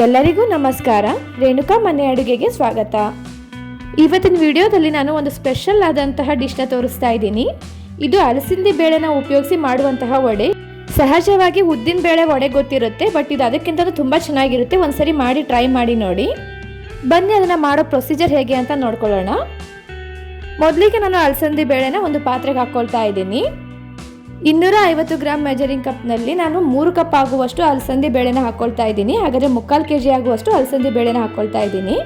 ಎಲ್ಲರಿಗೂ ನಮಸ್ಕಾರ. ರೇಣುಕಾ ಮನೆ ಅಡುಗೆಗೆ ಸ್ವಾಗತ. ಇವತ್ತಿನ ವಿಡಿಯೋದಲ್ಲಿ ನಾನು ಒಂದು ಸ್ಪೆಷಲ್ ಆದಂತಹ ಡಿಶ್ನ ತೋರಿಸ್ತಾ ಇದ್ದೀನಿ. ಇದು ಅಲಸಂದಿ ಬೇಳೆನ ಉಪಯೋಗಿಸಿ ಮಾಡುವಂತಹ ವಡೆ. ಸಹಜವಾಗಿ ಉದ್ದಿನ ಬೇಳೆ ವಡೆ ಗೊತ್ತಿರುತ್ತೆ ಬಟ್ ಇದು ಅದಕ್ಕಿಂತ ತುಂಬ ಚೆನ್ನಾಗಿರುತ್ತೆ. ಒಂದ್ಸರಿ ಮಾಡಿ ಟ್ರೈ ಮಾಡಿ ನೋಡಿ. ಬನ್ನಿ, ಅದನ್ನು ಮಾಡೋ ಪ್ರೊಸೀಜರ್ ಹೇಗೆ ಅಂತ ನೋಡ್ಕೊಳ್ಳೋಣ. ಮೊದಲಿಗೆ ನಾನು ಅಲಸಂದಿ ಬೇಳೆನ ಒಂದು ಪಾತ್ರೆಗೆ ಹಾಕ್ಕೊಳ್ತಾ ಇದ್ದೀನಿ. ಇನ್ನೂರ ಐವತ್ತು ಗ್ರಾಮ್ ಮೆಜರಿಂಗ್ ಕಪ್ನಲ್ಲಿ ನಾನು ಮೂರು ಕಪ್ ಆಗುವಷ್ಟು ಅಲಸಂದಿ ಬೇಳೆನ ಹಾಕ್ಕೊಳ್ತಾ ಇದ್ದೀನಿ. ಹಾಗಾದರೆ ಮುಕ್ಕಾಲು ಕೆ ಜಿ ಆಗುವಷ್ಟು ಅಲಸಂದಿ ಬೇಳೆನ ಹಾಕ್ಕೊಳ್ತಾ ಇದ್ದೀನಿ.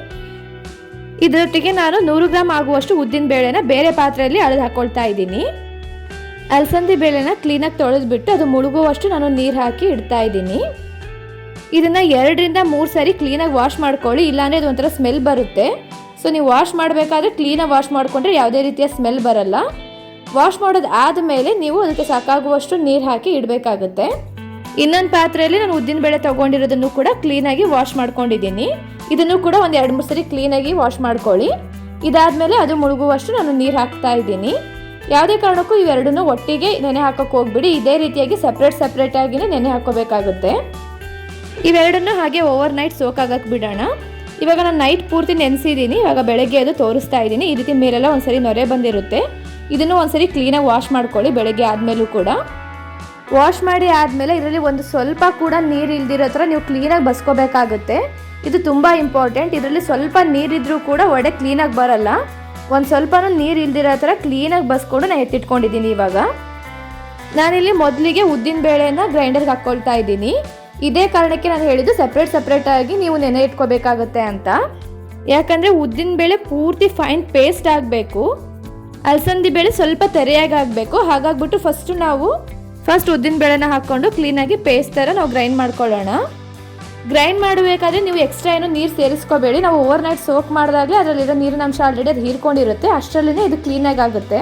ಇದರೊಟ್ಟಿಗೆ ನಾನು ನೂರು ಗ್ರಾಮ್ ಆಗುವಷ್ಟು ಉದ್ದಿನ ಬೇಳೆನ ಬೇರೆ ಪಾತ್ರೆಯಲ್ಲಿ ಅಳೆದು ಹಾಕ್ಕೊಳ್ತಾ ಇದ್ದೀನಿ. ಅಲಸಂದಿ ಬೇಳೆನ ಕ್ಲೀನಾಗಿ ತೊಳೆದ್ಬಿಟ್ಟು ಅದು ಮುಳುಗುವಷ್ಟು ನಾನು ನೀರು ಹಾಕಿ ಇಡ್ತಾ ಇದ್ದೀನಿ. ಇದನ್ನು ಎರಡರಿಂದ ಮೂರು ಸಾರಿ ಕ್ಲೀನಾಗಿ ವಾಶ್ ಮಾಡ್ಕೊಳ್ಳಿ, ಇಲ್ಲಾಂದರೆ ಇದು ಒಂಥರ ಸ್ಮೆಲ್ ಬರುತ್ತೆ. ಸೊ ನೀವು ವಾಶ್ ಮಾಡಬೇಕಾದ್ರೆ ಕ್ಲೀನಾಗಿ ವಾಶ್ ಮಾಡಿಕೊಂಡ್ರೆ ಯಾವುದೇ ರೀತಿಯ ಸ್ಮೆಲ್ ಬರಲ್ಲ. ವಾಶ್ ಮಾಡೋದು ಆದಮೇಲೆ ನೀವು ಅದಕ್ಕೆ ಸಾಕಾಗುವಷ್ಟು ನೀರು ಹಾಕಿ ಇಡಬೇಕಾಗುತ್ತೆ. ಇನ್ನೊಂದು ಪಾತ್ರೆಯಲ್ಲಿ ನಾನು ಉದ್ದಿನ ಬೇಳೆ ತಗೊಂಡಿರೋದನ್ನು ಕೂಡ ಕ್ಲೀನಾಗಿ ವಾಶ್ ಮಾಡ್ಕೊಂಡಿದ್ದೀನಿ. ಇದನ್ನು ಕೂಡ ಒಂದು ಎರಡು ಮೂರು ಸರಿ ಕ್ಲೀನಾಗಿ ವಾಶ್ ಮಾಡ್ಕೊಳ್ಳಿ. ಇದಾದಮೇಲೆ ಅದು ಮುಳುಗುವಷ್ಟು ನಾನು ನೀರು ಹಾಕ್ತಾ ಇದ್ದೀನಿ. ಯಾವುದೇ ಕಾರಣಕ್ಕೂ ಇವೆರಡನ್ನೂ ಒಟ್ಟಿಗೆ ನೆನೆ ಹಾಕೋಕೆ ಹೋಗ್ಬಿಡಿ. ಇದೇ ರೀತಿಯಾಗಿ ಸಪ್ರೇಟ್ ಸಪ್ರೇಟಾಗಿಯೇ ನೆನೆ ಹಾಕೋಬೇಕಾಗುತ್ತೆ ಇವೆರಡನ್ನು ಹಾಗೆ ಓವರ್ ನೈಟ್ ಸೋಕಾಗಕ್ಕೆ ಬಿಡೋಣ. ಇವಾಗ ನಾನು ನೈಟ್ ಪೂರ್ತಿ ನೆನೆಸಿದ್ದೀನಿ. ಇವಾಗ ಬೆಳಗ್ಗೆ ಅದು ತೋರಿಸ್ತಾ ಇದ್ದೀನಿ. ಈ ರೀತಿ ಮೇಲೆಲ್ಲ ಒಂದ್ಸರಿ ನೊರೆ ಬಂದಿರುತ್ತೆ. ಇದನ್ನು ಒಂದ್ಸರಿ ಕ್ಲೀನಾಗಿ ವಾಶ್ ಮಾಡ್ಕೊಳ್ಳಿ ಬೆಳಗ್ಗೆ ಆದಮೇಲೂ ಕೂಡ. ವಾಶ್ ಮಾಡಿ ಆದಮೇಲೆ ಇದರಲ್ಲಿ ಒಂದು ಸ್ವಲ್ಪ ಕೂಡ ನೀರು ಇಲ್ದಿರೋ ಥರ ನೀವು ಕ್ಲೀನಾಗಿ ಬಸ್ಕೋಬೇಕಾಗುತ್ತೆ. ಇದು ತುಂಬ ಇಂಪಾರ್ಟೆಂಟ್ ಇದರಲ್ಲಿ ಸ್ವಲ್ಪ ನೀರಿದ್ರೂ ಕೂಡ ಒಡೆ ಕ್ಲೀನಾಗಿ ಬರಲ್ಲ. ಒಂದು ಸ್ವಲ್ಪನೂ ನೀರು ಇಲ್ದಿರೋ ಥರ ಕ್ಲೀನಾಗಿ ಬಸ್ಕೊಂಡು ನಾನು ಎತ್ತಿಟ್ಕೊಂಡಿದ್ದೀನಿ ಇವಾಗ. ನಾನಿಲ್ಲಿ ಮೊದಲಿಗೆ ಉದ್ದಿನ ಬೇಳೆನ ಗ್ರೈಂಡರ್ಗೆ ಹಾಕ್ಕೊಳ್ತಾ ಇದ್ದೀನಿ. ಇದೇ ಕಾರಣಕ್ಕೆ ನಾನು ಹೇಳಿದ್ದು ಸಪ್ರೇಟ್ ಸಪ್ರೇಟಾಗಿ ನೀವು ನೆನೆ ಇಟ್ಕೋಬೇಕಾಗುತ್ತೆ ಅಂತ. ಯಾಕಂದರೆ ಉದ್ದಿನ ಬೇಳೆ ಪೂರ್ತಿ ಫೈನ್ ಪೇಸ್ಟ್ ಆಗಬೇಕು. ಅಲಸಂದಿ ಬೇಳೆ ಸ್ವಲ್ಪ ತೆರೆಯಾಗಿ ಆಗಬೇಕು ಹಾಗಾಗ್ಬಿಟ್ಟು ಫಸ್ಟು ನಾವು ಫಸ್ಟ್ ಉದ್ದಿನ ಬೇಳೆನ ಹಾಕ್ಕೊಂಡು ಕ್ಲೀನಾಗಿ ಪೇಸ್ಟ್ ಥರ ನಾವು ಗ್ರೈಂಡ್ ಮಾಡ್ಕೊಳ್ಳೋಣ. ಗ್ರೈಂಡ್ ಮಾಡಬೇಕಾದ್ರೆ ನೀವು ಎಕ್ಸ್ಟ್ರಾ ಏನು ನೀರು ಸೇರಿಸ್ಕೋಬೇಡಿ. ನಾವು ಓವರ್ ನೈಟ್ ಸೋಕ್ ಮಾಡಿದಾಗಲೇ ಅದರಲ್ಲಿರೋ ನೀರಿನ ಅಂಶ ಆಲ್ರೆಡಿ ಅದು ಹೀರ್ಕೊಂಡಿರುತ್ತೆ. ಅಷ್ಟರಲ್ಲೇ ಇದು ಕ್ಲೀನಾಗಿ ಆಗುತ್ತೆ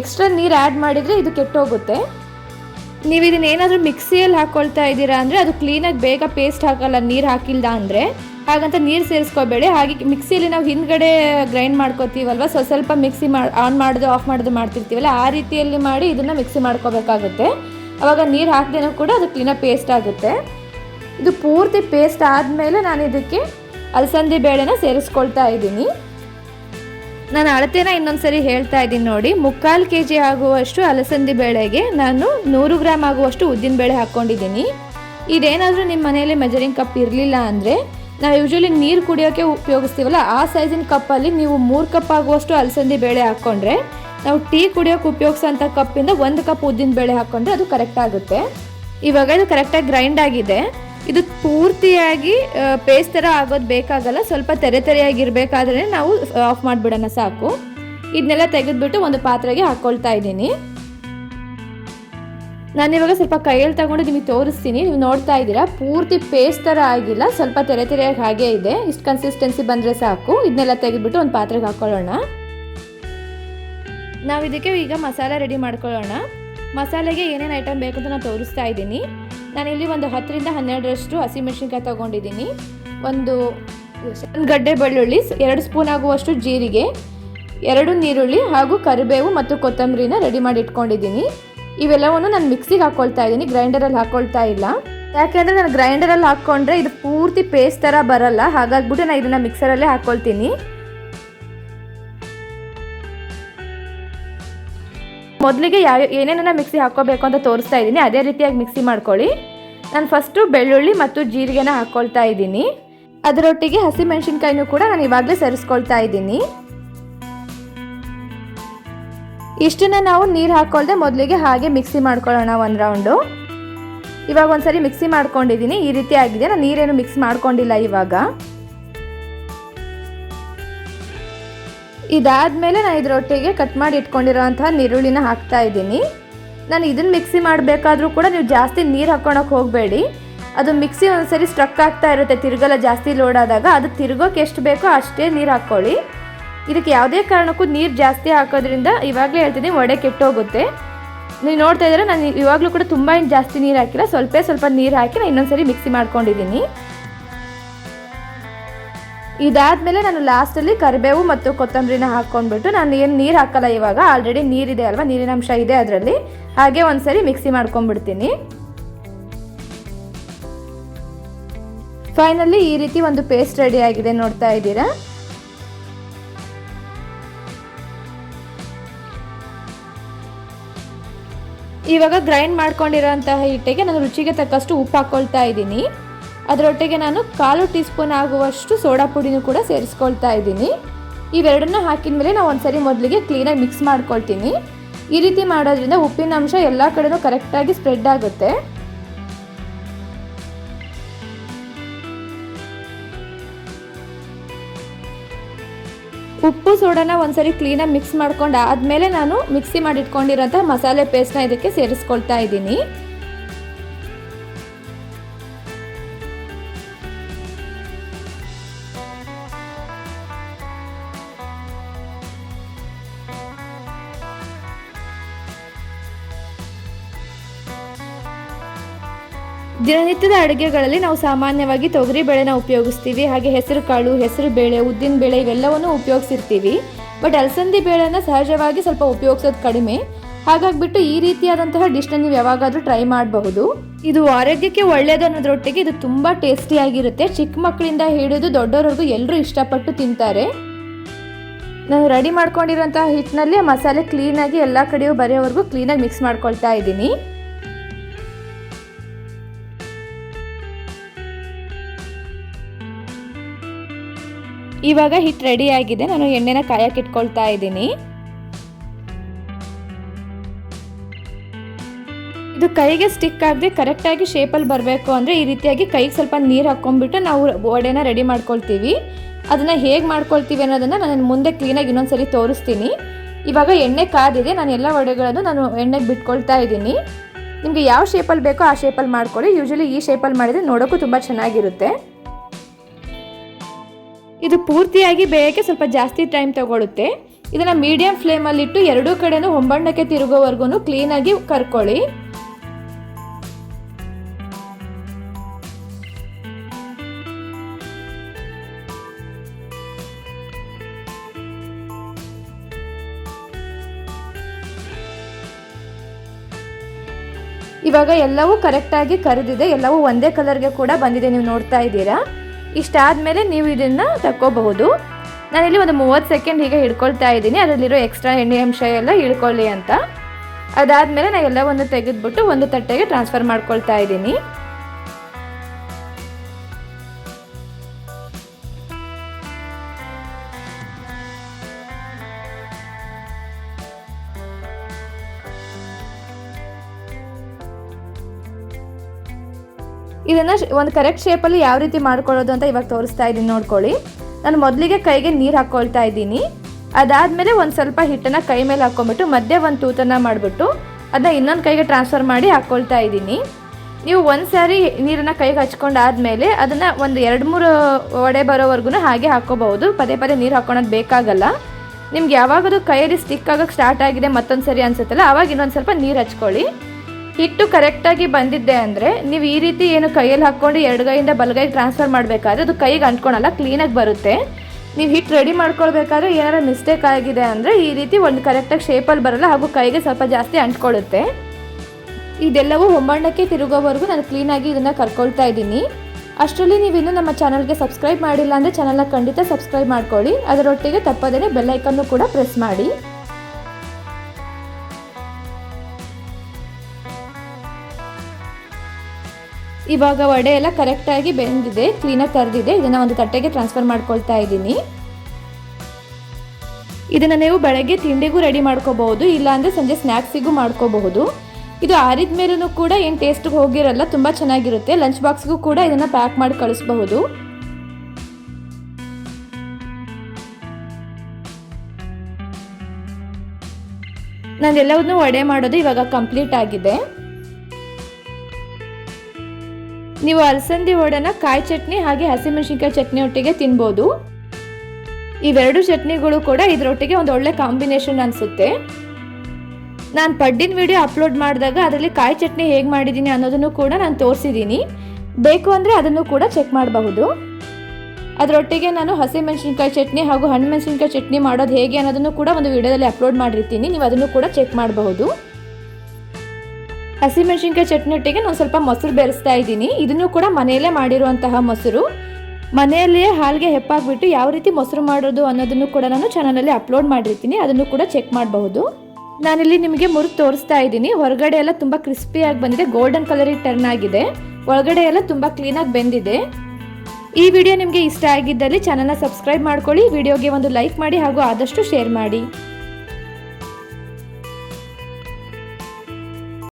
ಎಕ್ಸ್ಟ್ರಾ ನೀರು ಆ್ಯಡ್ ಮಾಡಿದರೆ ಇದು ಕೆಟ್ಟೋಗುತ್ತೆ. ನೀವು ಇದನ್ನ ಏನಾದರೂ ಮಿಕ್ಸಿಯಲ್ಲಿ ಹಾಕ್ಕೊಳ್ತಾ ಇದ್ದೀರಾ ಅಂದರೆ ಅದು ಕ್ಲೀನಾಗಿ ಬೇಗ ಪೇಸ್ಟ್ ಹಾಕಲ್ಲ, ನೀರು ಹಾಕಿಲ್ಲ ಅಂದರೆ. ಹಾಗಂತ ನೀರು ಸೇರಿಸ್ಕೋಬೇಡಿ. ಹಾಗೆ ಮಿಕ್ಸಿಯಲ್ಲಿ ನಾವು ಹಿಂದ್ಗಡೆ ಗ್ರೈಂಡ್ ಮಾಡ್ಕೋತೀವಲ್ವ? ಸ್ವಲ್ಪ ಸ್ವಲ್ಪ ಮಿಕ್ಸಿ ಮಾಡಿ ಆನ್ ಮಾಡೋದು ಆಫ್ ಮಾಡೋದು ಮಾಡ್ತಿರ್ತೀವಲ್ಲ, ಆ ರೀತಿಯಲ್ಲಿ ಮಾಡಿ ಇದನ್ನು ಮಿಕ್ಸಿ ಮಾಡ್ಕೋಬೇಕಾಗುತ್ತೆ. ಅವಾಗ ನೀರು ಹಾಕ್ದೇನೂ ಕೂಡ ಅದು ಕ್ಲೀನಾಗಿ ಪೇಸ್ಟ್ ಆಗುತ್ತೆ. ಇದು ಪೂರ್ತಿ ಪೇಸ್ಟ್ ಆದಮೇಲೆ ನಾನು ಇದಕ್ಕೆ ಅಲಸಂದಿ ಬೇಳೆನ ಸೇರಿಸ್ಕೊಳ್ತಾ ಇದ್ದೀನಿ. ನಾನು ಅಳತೆನ ಇನ್ನೊಂದ್ಸರಿ ಹೇಳ್ತಾ ಇದ್ದೀನಿ ನೋಡಿ. ಮುಕ್ಕಾಲು ಕೆ ಜಿ ಆಗುವಷ್ಟು ಅಲಸಂದಿ ಬೇಳೆಗೆ ನಾನು ನೂರು ಗ್ರಾಮ್ ಆಗುವಷ್ಟು ಉದ್ದಿನ ಬೇಳೆ ಹಾಕ್ಕೊಂಡಿದ್ದೀನಿ. ಇದೇನಾದರೂ ನಿಮ್ಮ ಮನೆಯಲ್ಲಿ ಮೆಜರಿಂಗ್ ಕಪ್ ಇರಲಿಲ್ಲ ಅಂದರೆ ನಾವು ಯೂಶ್ವಲಿ ನೀರು ಕುಡಿಯೋಕ್ಕೆ ಉಪಯೋಗಿಸ್ತೀವಲ್ಲ, ಆ ಸೈಜಿನ ಕಪ್ಪಲ್ಲಿ ನೀವು ಮೂರು ಕಪ್ ಆಗುವಷ್ಟು ಅಲಸಂದಿ ಬೇಳೆ ಹಾಕ್ಕೊಂಡ್ರೆ, ನಾವು ಟೀ ಕುಡಿಯೋಕೆ ಉಪಯೋಗಿಸೋಂಥ ಕಪ್ಪಿಂದ ಒಂದು ಕಪ್ ಉದ್ದಿನ ಬೇಳೆ ಹಾಕ್ಕೊಂಡ್ರೆ ಅದು ಕರೆಕ್ಟ್ ಆಗುತ್ತೆ. ಇವಾಗ ಇದು ಕರೆಕ್ಟಾಗಿ ಗ್ರೈಂಡ್ ಆಗಿದೆ. ಇದು ಪೂರ್ತಿಯಾಗಿ ಪೇಸ್ಟ್ ಥರ ಆಗೋದು ಬೇಕಾಗಲ್ಲ, ಸ್ವಲ್ಪ ತೆರೆ ತೆರೆಯಾಗಿರಬೇಕಾದ್ರೆ ನಾವು ಆಫ್ ಮಾಡಿಬಿಡೋಣ ಸಾಕು. ಇದನ್ನೆಲ್ಲ ತೆಗೆದುಬಿಟ್ಟು ಒಂದು ಪಾತ್ರೆಗೆ ಹಾಕ್ಕೊಳ್ತಾ ಇದ್ದೀನಿ. ನಾನಿವಾಗ ಸ್ವಲ್ಪ ಕೈಯಲ್ಲಿ ತಗೊಂಡು ನಿಮಗೆ ತೋರಿಸ್ತೀನಿ. ನೀವು ನೋಡ್ತಾ ಇದ್ದೀರಾ, ಪೂರ್ತಿ ಪೇಸ್ಟ್ ಥರ ಆಗಿಲ್ಲ, ಸ್ವಲ್ಪ ತೆರೆ ತೆರೆಯಾಗಿ ಹಾಗೆ ಇದೆ. ಇಷ್ಟು ಕನ್ಸಿಸ್ಟೆನ್ಸಿ ಬಂದರೆ ಸಾಕು. ಇದನ್ನೆಲ್ಲ ತೆಗೆದ್ಬಿಟ್ಟು ಒಂದು ಪಾತ್ರೆಗೆ ಹಾಕ್ಕೊಳ್ಳೋಣ ನಾವು ಇದಕ್ಕೆ ಈಗ ಮಸಾಲ ರೆಡಿ ಮಾಡ್ಕೊಳ್ಳೋಣ. ಮಸಾಲೆಗೆ ಏನೇನು ಐಟಮ್ ಬೇಕು ಅಂತ ನಾನು ತೋರಿಸ್ತಾ ಇದ್ದೀನಿ. ನಾನಿಲ್ಲಿ ಒಂದು ಹತ್ತರಿಂದ ಹನ್ನೆರಡರಷ್ಟು ಹಸಿಮೆಣಸಿನ್ಕಾಯಿ ತೊಗೊಂಡಿದ್ದೀನಿ. ಒಂದು ಒಂದು ಗಡ್ಡೆ ಬೆಳ್ಳುಳ್ಳಿ, ಎರಡು ಸ್ಪೂನ್ ಆಗುವಷ್ಟು ಜೀರಿಗೆ, ಎರಡು ನೀರುಳ್ಳಿ ಹಾಗೂ ಕರಿಬೇವು ಮತ್ತು ಕೊತ್ತಂಬರಿನ ರೆಡಿ ಮಾಡಿ ಇಟ್ಕೊಂಡಿದ್ದೀನಿ. ಇವೆಲ್ಲವನ್ನು ನಾನು ಮಿಕ್ಸಿಗೆ ಹಾಕ್ಕೊಳ್ತಾ ಇದ್ದೀನಿ, ಗ್ರೈಂಡರಲ್ಲಿ ಹಾಕ್ಕೊಳ್ತಾ ಇಲ್ಲ. ಯಾಕೆಂದರೆ ನಾನು ಗ್ರೈಂಡರಲ್ಲಿ ಹಾಕ್ಕೊಂಡ್ರೆ ಇದು ಪೂರ್ತಿ ಪೇಸ್ಟ್ ಥರ ಬರಲ್ಲ, ಹಾಗಾಗ್ಬಿಟ್ಟು ನಾನು ಇದನ್ನು ಮಿಕ್ಸರಲ್ಲೇ ಹಾಕ್ಕೊಳ್ತೀನಿ ಮೊದಲಿಗೆ ಯಾವ ಏನೇನನ್ನು ಮಿಕ್ಸಿ ಹಾಕ್ಕೋಬೇಕು ಅಂತ ತೋರಿಸ್ತಾ ಇದ್ದೀನಿ, ಅದೇ ರೀತಿಯಾಗಿ ಮಿಕ್ಸಿ ಮಾಡ್ಕೊಳ್ಳಿ. ನಾನು ಫಸ್ಟು ಬೆಳ್ಳುಳ್ಳಿ ಮತ್ತು ಜೀರಿಗೆನ ಹಾಕ್ಕೊಳ್ತಾ ಇದ್ದೀನಿ. ಅದರೊಟ್ಟಿಗೆ ಹಸಿಮೆಣಸಿನ್ಕಾಯಿನೂ ಕೂಡ ನಾನು ಇವಾಗಲೇ ಸೇರಿಸ್ಕೊಳ್ತಾ ಇದ್ದೀನಿ. ಇಷ್ಟನ್ನ ನಾವು ನೀರು ಹಾಕ್ಕೊಳ್ದೆ ಮೊದಲಿಗೆ ಹಾಗೆ ಮಿಕ್ಸಿ ಮಾಡ್ಕೊಳ್ಳೋಣ ಒಂದು ರೌಂಡು. ಇವಾಗ ಒಂದ್ಸರಿ ಮಿಕ್ಸಿ ಮಾಡ್ಕೊಂಡಿದ್ದೀನಿ. ಈ ರೀತಿ ಆಗಿದೆ. ನಾನು ನೀರೇನು ಮಿಕ್ಸ್ ಮಾಡ್ಕೊಂಡಿಲ್ಲ ಇವಾಗ. ಇದಾದಮೇಲೆ ನಾನು ಇದರೊಟ್ಟಿಗೆ ಕಟ್ ಮಾಡಿ ಇಟ್ಕೊಂಡಿರೋಂತಹ ನೀರುಳ್ಳಿನ ಹಾಕ್ತಾ ಇದ್ದೀನಿ. ನಾನು ಇದನ್ನು ಮಿಕ್ಸಿ ಮಾಡಬೇಕಾದ್ರೂ ಕೂಡ ನೀವು ಜಾಸ್ತಿ ನೀರು ಹಾಕ್ಕೊಳಕ್ಕೆ ಹೋಗಬೇಡಿ. ಅದು ಮಿಕ್ಸಿ ಒಂದ್ಸರಿ ಸ್ಟ್ರಕ್ ಆಗ್ತಾ ಇರುತ್ತೆ. ತಿರುಗಲ್ಲ ಜಾಸ್ತಿ ಲೋಡ್ ಆದಾಗ. ಅದು ತಿರುಗೋಕೆ ಎಷ್ಟು ಬೇಕೋ ಅಷ್ಟೇ ನೀರು ಹಾಕ್ಕೊಳ್ಳಿ. ಇದಕ್ಕೆ ಯಾವುದೇ ಕಾರಣಕ್ಕೂ ನೀರು ಜಾಸ್ತಿ ಹಾಕೋದ್ರಿಂದ ಇವಾಗಲೇ ಹೇಳ್ತೀನಿ ವಡೆ ಕೆಟ್ಟೋಗುತ್ತೆ. ನೀವು ನೋಡ್ತಾ ಇದ್ದೀರಾ, ನಾನು ಇವಾಗಲೂ ಕೂಡ ತುಂಬ ಏನು ಜಾಸ್ತಿ ನೀರು ಹಾಕಿಲ್ಲ, ಸ್ವಲ್ಪ ಸ್ವಲ್ಪ ನೀರು ಹಾಕಿ ನಾನು ಇನ್ನೊಂದ್ಸರಿ ಮಿಕ್ಸಿ ಮಾಡ್ಕೊಂಡಿದ್ದೀನಿ. ಇದಾದಮೇಲೆ ನಾನು ಲಾಸ್ಟಲ್ಲಿ ಕರಿಬೇವು ಮತ್ತು ಕೊತ್ತಂಬರಿನ ಹಾಕ್ಕೊಂಡ್ಬಿಟ್ಟು ನಾನು ಏನು ನೀರು ಹಾಕಲ್ಲ ಇವಾಗ ಆಲ್ರೆಡಿ ನೀರಿದೆ ಅಲ್ವಾ, ನೀರಿನ ಅಂಶ ಇದೆ ಅದರಲ್ಲಿ, ಹಾಗೆ ಒಂದ್ಸರಿ ಮಿಕ್ಸಿ ಮಾಡ್ಕೊಂಡ್ಬಿಡ್ತೀನಿ. ಫೈನಲಿ ಈ ರೀತಿ ಒಂದು ಪೇಸ್ಟ್ ರೆಡಿ ಆಗಿದೆ ನೋಡ್ತಾ ಇದ್ದೀರಾ. ಇವಾಗ ಗ್ರೈಂಡ್ ಮಾಡ್ಕೊಂಡಿರೋಂತಹ ಹಿಟ್ಟಿಗೆ ನಾನು ರುಚಿಗೆ ತಕ್ಕಷ್ಟು ಉಪ್ಪು ಹಾಕ್ಕೊಳ್ತಾ ಇದ್ದೀನಿ. ಅದರೊಟ್ಟಿಗೆ ನಾನು ಕಾಲು ಟೀ ಸ್ಪೂನ್ ಆಗುವಷ್ಟು ಸೋಡಾ ಪುಡಿನೂ ಕೂಡ ಸೇರಿಸ್ಕೊಳ್ತಾ ಇದ್ದೀನಿ. ಇವೆರಡನ್ನೂ ಹಾಕಿದ ಮೇಲೆ ನಾವು ಒಂದ್ಸರಿ ಮೊದಲಿಗೆ ಕ್ಲೀನಾಗಿ ಮಿಕ್ಸ್ ಮಾಡ್ಕೊಳ್ತೀನಿ. ಈ ರೀತಿ ಮಾಡೋದ್ರಿಂದ ಉಪ್ಪಿನ ಅಂಶ ಎಲ್ಲ ಕಡೆನೂ ಕರೆಕ್ಟಾಗಿ ಸ್ಪ್ರೆಡ್ ಆಗುತ್ತೆ. ಉಪ್ಪು ಸೋಡಾನ ಒಂದ್ಸರಿ ಕ್ಲೀನಾಗಿ ಮಿಕ್ಸ್ ಮಾಡ್ಕೊಂಡು ಆದಮೇಲೆ ನಾನು ಮಿಕ್ಸಿ ಮಾಡಿಟ್ಕೊಂಡಿರೋಂಥ ಮಸಾಲೆ ಪೇಸ್ಟ್ನ ಇದಕ್ಕೆ ಸೇರಿಸ್ಕೊಳ್ತಾ ಇದ್ದೀನಿ. ದಿನನಿತ್ಯದ ಅಡುಗೆಗಳಲ್ಲಿ ನಾವು ಸಾಮಾನ್ಯವಾಗಿ ತೊಗರಿ ಬೇಳೆನ ಉಪಯೋಗಿಸ್ತೀವಿ, ಹಾಗೆ ಹೆಸರು ಕಾಳು, ಹೆಸರು ಬೇಳೆ, ಉದ್ದಿನ ಬೇಳೆ ಇವೆಲ್ಲವನ್ನು ಉಪಯೋಗಿಸಿರ್ತೀವಿ. ಬಟ್ ಅಲಸಂದಿ ಬೇಳೆನ ಸಹಜವಾಗಿ ಸ್ವಲ್ಪ ಉಪಯೋಗಿಸೋದು ಕಡಿಮೆ. ಹಾಗಾಗ್ಬಿಟ್ಟು ಈ ರೀತಿಯಾದಂತಹ ಡಿಶ್ನ ನೀವು ಯಾವಾಗಾದರೂ ಟ್ರೈ ಮಾಡಬಹುದು. ಇದು ಆರೋಗ್ಯಕ್ಕೆ ಒಳ್ಳೆಯದು ಅನ್ನೋದ್ರೊಟ್ಟಿಗೆ ಇದು ತುಂಬ ಟೇಸ್ಟಿಯಾಗಿರುತ್ತೆ ಚಿಕ್ಕ ಮಕ್ಕಳಿಂದ ಹಿಡಿದು ದೊಡ್ಡವರೆಗೂ ಎಲ್ಲರೂ ಇಷ್ಟಪಟ್ಟು ತಿಂತಾರೆ. ನಾನು ರೆಡಿ ಮಾಡ್ಕೊಂಡಿರೋಂತಹ ಹಿಟ್ಟಿನಲ್ಲಿ ಮಸಾಲೆ ಕ್ಲೀನಾಗಿ ಎಲ್ಲ ಕಡೆಯೂ ಬರೆಯೋವರೆಗೂ ಕ್ಲೀನಾಗಿ ಮಿಕ್ಸ್ ಮಾಡ್ಕೊಳ್ತಾ ಇದ್ದೀನಿ. ಇವಾಗ ಹಿಟ್ ರೆಡಿ ಆಗಿದೆ. ನಾನು ಎಣ್ಣೆನ ಕಾಯಕ್ಕೆ ಇಟ್ಕೊಳ್ತಾ ಇದ್ದೀನಿ. ಇದು ಕೈಗೆ ಸ್ಟಿಕ್ ಆಗದೆ ಕರೆಕ್ಟಾಗಿ ಶೇಪಲ್ಲಿ ಬರಬೇಕು ಅಂದರೆ ಈ ರೀತಿಯಾಗಿ ಕೈಗೆ ಸ್ವಲ್ಪ ನೀರು ಹಾಕ್ಕೊಂಡ್ಬಿಟ್ಟು ನಾವು ವಡೆನ ರೆಡಿ ಮಾಡ್ಕೊಳ್ತೀವಿ. ಅದನ್ನು ಹೇಗೆ ಮಾಡ್ಕೊಳ್ತೀವಿ ಅನ್ನೋದನ್ನು ನಾನು ಮುಂದೆ ಕ್ಲೀನಾಗಿ ಇನ್ನೊಂದ್ಸರಿ ತೋರಿಸ್ತೀನಿ. ಇವಾಗ ಎಣ್ಣೆ ಕಾದಿದೆ. ನಾನು ಎಲ್ಲ ವಡೆಗಳನ್ನು ನಾನು ಎಣ್ಣೆಗೆ ಬಿಟ್ಕೊಳ್ತಾ ಇದ್ದೀನಿ. ನಿಮಗೆ ಯಾವ ಶೇಪಲ್ಲಿ ಬೇಕೋ ಆ ಶೇಪಲ್ಲಿ ಮಾಡ್ಕೊಳ್ಳಿ. ಯೂಶಲಿ ಈ ಶೇಪಲ್ಲಿ ಮಾಡಿದರೆ ನೋಡೋಕ್ಕೂ ತುಂಬ ಚೆನ್ನಾಗಿರುತ್ತೆ. ಇದು ಪೂರ್ತಿಯಾಗಿ ಬೇಯಕ್ಕೆ ಸ್ವಲ್ಪ ಜಾಸ್ತಿ ಟೈಮ್ ತಗೊಳುತ್ತೆ ಇದನ್ನು ಮೀಡಿಯಂ ಫ್ಲೇಮಲ್ಲಿಟ್ಟು ಎರಡೂ ಕಡೆನೂ ಹೊಂಬಣ್ಣಕ್ಕೆ ತಿರುಗೋವರೆಗೂ ಕ್ಲೀನಾಗಿ ಕರ್ಕೊಳ್ಳಿ. ಇವಾಗ ಎಲ್ಲವೂ ಕರೆಕ್ಟಾಗಿ ಕರೆದಿದೆ. ಎಲ್ಲವೂ ಒಂದೇ ಕಲರ್ಗೆ ಕೂಡ ಬಂದಿದೆ. ನೀವು ನೋಡ್ತಾ ಇದ್ದೀರಾ? ಇಷ್ಟಾದಮೇಲೆ ನೀವು ಇದನ್ನು ತಕ್ಕೋಬಹುದು. ನಾನಿಲ್ಲಿ ಒಂದು ಮೂವತ್ತು ಸೆಕೆಂಡ್ ಹೀಗೆ ಹಿಡ್ಕೊಳ್ತಾ ಇದ್ದೀನಿ. ಅದರಲ್ಲಿರೋ ಎಕ್ಸ್ಟ್ರಾ ಎಣ್ಣೆ ಅಂಶ ಎಲ್ಲ ಹಿಡ್ಕೊಳ್ಳಿ ಅಂತ. ಅದಾದಮೇಲೆ ನಾನು ಎಲ್ಲವನ್ನು ತೆಗೆದುಬಿಟ್ಟು ಒಂದು ತಟ್ಟೆಗೆ ಟ್ರಾನ್ಸ್ಫರ್ ಮಾಡ್ಕೊಳ್ತಾ ಇದ್ದೀನಿ. ಇದನ್ನು ಒಂದು ಕರೆಕ್ಟ್ ಶೇಪಲ್ಲಿ ಯಾವ ರೀತಿ ಮಾಡ್ಕೊಳ್ಳೋದು ಅಂತ ಇವಾಗ ತೋರಿಸ್ತಾ ಇದ್ದೀನಿ ನೋಡ್ಕೊಳ್ಳಿ. ನಾನು ಮೊದಲಿಗೆ ಕೈಗೆ ನೀರು ಹಾಕ್ಕೊಳ್ತಾ ಇದ್ದೀನಿ. ಅದಾದಮೇಲೆ ಒಂದು ಸ್ವಲ್ಪ ಹಿಟ್ಟನ್ನು ಕೈ ಮೇಲೆ ಹಾಕ್ಕೊಂಬಿಟ್ಟು ಮಧ್ಯೆ ಒಂದು ತೂತನ್ನು ಮಾಡಿಬಿಟ್ಟು ಅದನ್ನ ಇನ್ನೊಂದು ಕೈಗೆ ಟ್ರಾನ್ಸ್ಫರ್ ಮಾಡಿ ಹಾಕ್ಕೊಳ್ತಾ ಇದ್ದೀನಿ. ನೀವು ಒಂದು ಸಾರಿ ನೀರನ್ನು ಕೈಗೆ ಹಚ್ಕೊಂಡಾದ್ಮೇಲೆ ಅದನ್ನು ಒಂದು ಎರಡು ಮೂರು ಒಡೆ ಬರೋವರೆಗೂ ಹಾಗೆ ಹಾಕ್ಕೋಬಹುದು ಪದೇ ಪದೇ ನೀರು ಹಾಕ್ಕೊಳೋದು ಬೇಕಾಗಲ್ಲ. ನಿಮ್ಗೆ ಯಾವಾಗದು ಕೈಯಲ್ಲಿ ಸ್ಟಿಕ್ ಆಗೋಕ್ಕೆ ಸ್ಟಾರ್ಟ್ ಆಗಿದೆ ಮತ್ತೊಂದು ಸರಿ ಅನ್ಸುತ್ತಲ್ಲ ಆವಾಗ ಇನ್ನೊಂದು ಸ್ವಲ್ಪ ನೀರು ಹಚ್ಕೊಳ್ಳಿ. ಹಿಟ್ಟು ಕರೆಕ್ಟಾಗಿ ಬಂದಿದ್ದೆ ಅಂದರೆ ನೀವು ಈ ರೀತಿ ಏನು ಕೈಯಲ್ಲಿ ಹಾಕ್ಕೊಂಡು ಎಡಗೈಯಿಂದ ಬಲಗೈಗೆ ಟ್ರಾನ್ಸ್ಫರ್ ಮಾಡಬೇಕಾದ್ರೆ ಅದು ಕೈಗೆ ಅಂಟ್ಕೊಳಲ್ಲ ಕ್ಲೀನಾಗಿ ಬರುತ್ತೆ. ನೀವು ಹಿಟ್ಟು ರೆಡಿ ಮಾಡ್ಕೊಳ್ಬೇಕಾದ್ರೆ ಏನಾರ ಮಿಸ್ಟೇಕ್ ಆಗಿದೆ ಅಂದರೆ ಈ ರೀತಿ ಒಂದು ಕರೆಕ್ಟಾಗಿ ಶೇಪಲ್ಲಿ ಬರಲ್ಲ ಹಾಗೂ ಕೈಗೆ ಸ್ವಲ್ಪ ಜಾಸ್ತಿ ಅಂಟ್ಕೊಳ್ಳುತ್ತೆ ಇದೆಲ್ಲವೂ ಹೊಂಬಣ್ಣಕ್ಕೆ ತಿರುಗೋವರೆಗೂ ನಾನು ಕ್ಲೀನಾಗಿ ಇದನ್ನು ಕರ್ಕೊಳ್ತಾ ಇದ್ದೀನಿ. ಅಷ್ಟರಲ್ಲಿ ನೀವು ಇನ್ನೂ ನಮ್ಮ ಚಾನಲ್ಗೆ ಸಬ್ಸ್ಕ್ರೈಬ್ ಮಾಡಿಲ್ಲ ಅಂದರೆ ಚಾನಲ್ನ ಖಂಡಿತ ಸಬ್ಸ್ಕ್ರೈಬ್ ಮಾಡ್ಕೊಳ್ಳಿ. ಅದರೊಟ್ಟಿಗೆ ತಪ್ಪದೇ ಬೆಲ್ಲೈಕನ್ನು ಕೂಡ ಪ್ರೆಸ್ ಮಾಡಿ. ಇವಾಗ ವಡೆ ಎಲ್ಲ ಕರೆಕ್ಟಾಗಿ ಬೆಂದಿದೆ ಕ್ಲೀನಾಗಿ ಕರೆದಿದೆ. ಇದನ್ನು ಒಂದು ತಟ್ಟೆಗೆ ಟ್ರಾನ್ಸ್ಫರ್ ಮಾಡ್ಕೊಳ್ತಾ ಇದ್ದೀನಿ. ಇದನ್ನು ನೀವು ಬೆಳಗ್ಗೆ ತಿಂಡಿಗೂ ರೆಡಿ ಮಾಡ್ಕೋಬಹುದು, ಇಲ್ಲಾಂದರೆ ಸಂಜೆ ಸ್ನ್ಯಾಕ್ಸಿಗೂ ಮಾಡ್ಕೋಬಹುದು. ಇದು ಆರಿದ ಮೇಲೂ ಕೂಡ ಏನು ಟೇಸ್ಟಿಗೆ ಹೋಗಿರಲ್ಲ, ತುಂಬ ಚೆನ್ನಾಗಿರುತ್ತೆ. ಲಂಚ್ ಬಾಕ್ಸ್ಗೂ ಕೂಡ ಇದನ್ನು ಪ್ಯಾಕ್ ಮಾಡಿ ಕಳಿಸ್ಬಹುದು. ಎಲ್ಲವನ್ನೂ ವಡೆ ಮಾಡೋದು ಇವಾಗ ಕಂಪ್ಲೀಟ್ ಆಗಿದೆ. ನೀವು ಅಲಸಂದಿ ವಡೆನ, ಕಾಯಿ ಚಟ್ನಿ ಹಾಗೆ ಹಸಿಮೆಣಸಿನ್ಕಾಯಿ ಚಟ್ನಿ ಒಟ್ಟಿಗೆ ತಿನ್ಬೋದು. ಇವೆರಡು ಚಟ್ನಿಗಳು ಕೂಡ ಇದರೊಟ್ಟಿಗೆ ಒಂದು ಒಳ್ಳೆ ಕಾಂಬಿನೇಷನ್ ಅನಿಸುತ್ತೆ. ನಾನು ಪಡ್ಡಿನ ವಿಡಿಯೋ ಅಪ್ಲೋಡ್ ಮಾಡಿದಾಗ ಅದರಲ್ಲಿ ಕಾಯಿ ಚಟ್ನಿ ಹೇಗೆ ಮಾಡಿದ್ದೀನಿ ಅನ್ನೋದನ್ನು ಕೂಡ ನಾನು ತೋರಿಸಿದ್ದೀನಿ ಬೇಕು ಅಂದರೆ ಅದನ್ನು ಕೂಡ ಚೆಕ್ ಮಾಡಬಹುದು. ಅದರೊಟ್ಟಿಗೆ ನಾನು ಹಸಿಮೆಣಸಿನ್ಕಾಯಿ ಚಟ್ನಿ ಹಾಗೂ ಹಣ್ಣು ಮೆಣಸಿನ್ಕಾಯಿ ಚಟ್ನಿ ಮಾಡೋದು ಹೇಗೆ ಅನ್ನೋದನ್ನು ಕೂಡ ಒಂದು ವಿಡಿಯೋದಲ್ಲಿ ಅಪ್ಲೋಡ್ ಮಾಡಿರ್ತೀನಿ. ನೀವು ಅದನ್ನು ಕೂಡ ಚೆಕ್ ಮಾಡಬಹುದು. ಹಸಿಮೆಣಸಿನ್ಕಾಯಿ ಚಟ್ನಿಯೊಟ್ಟಿಗೆ ನಾನು ಸ್ವಲ್ಪ ಮೊಸರು ಬೆರೆಸ್ತಾ ಇದ್ದೀನಿ. ಇದನ್ನು ಕೂಡ ಮನೆಯಲ್ಲೇ ಮಾಡಿರುವಂತಹ ಮೊಸರು. ಮನೆಯಲ್ಲೇ ಹಾಲಿಗೆ ಹೆಪ್ಪಾಕ್ಬಿಟ್ಟು ಯಾವ ರೀತಿ ಮೊಸರು ಮಾಡೋದು ಅನ್ನೋದನ್ನು ಕೂಡ ನಾನು ಚಾನಲಲ್ಲಿ ಅಪ್ಲೋಡ್ ಮಾಡಿರ್ತೀನಿ. ಅದನ್ನು ಕೂಡ ಚೆಕ್ ಮಾಡಬಹುದು. ನಾನಿಲ್ಲಿ ನಿಮಗೆ ಮುರಿದು ತೋರಿಸ್ತಾ ಇದ್ದೀನಿ. ಹೊರಗಡೆ ಎಲ್ಲ ತುಂಬ ಕ್ರಿಸ್ಪಿಯಾಗಿ ಬಂದಿದೆ. ಗೋಲ್ಡನ್ ಕಲರಿಗೆ ಟರ್ನ್ ಆಗಿದೆ. ಒಳಗಡೆ ಎಲ್ಲ ತುಂಬ ಕ್ಲೀನಾಗಿ ಬೆಂದಿದೆ. ಈ ವಿಡಿಯೋ ನಿಮಗೆ ಇಷ್ಟ ಆಗಿದ್ದಲ್ಲಿ ಚಾನಲ್ನ ಸಬ್ಸ್ಕ್ರೈಬ್ ಮಾಡ್ಕೊಳ್ಳಿ. ವಿಡಿಯೋಗೆ ಒಂದು ಲೈಕ್ ಮಾಡಿ ಹಾಗೂ ಆದಷ್ಟು ಶೇರ್ ಮಾಡಿ.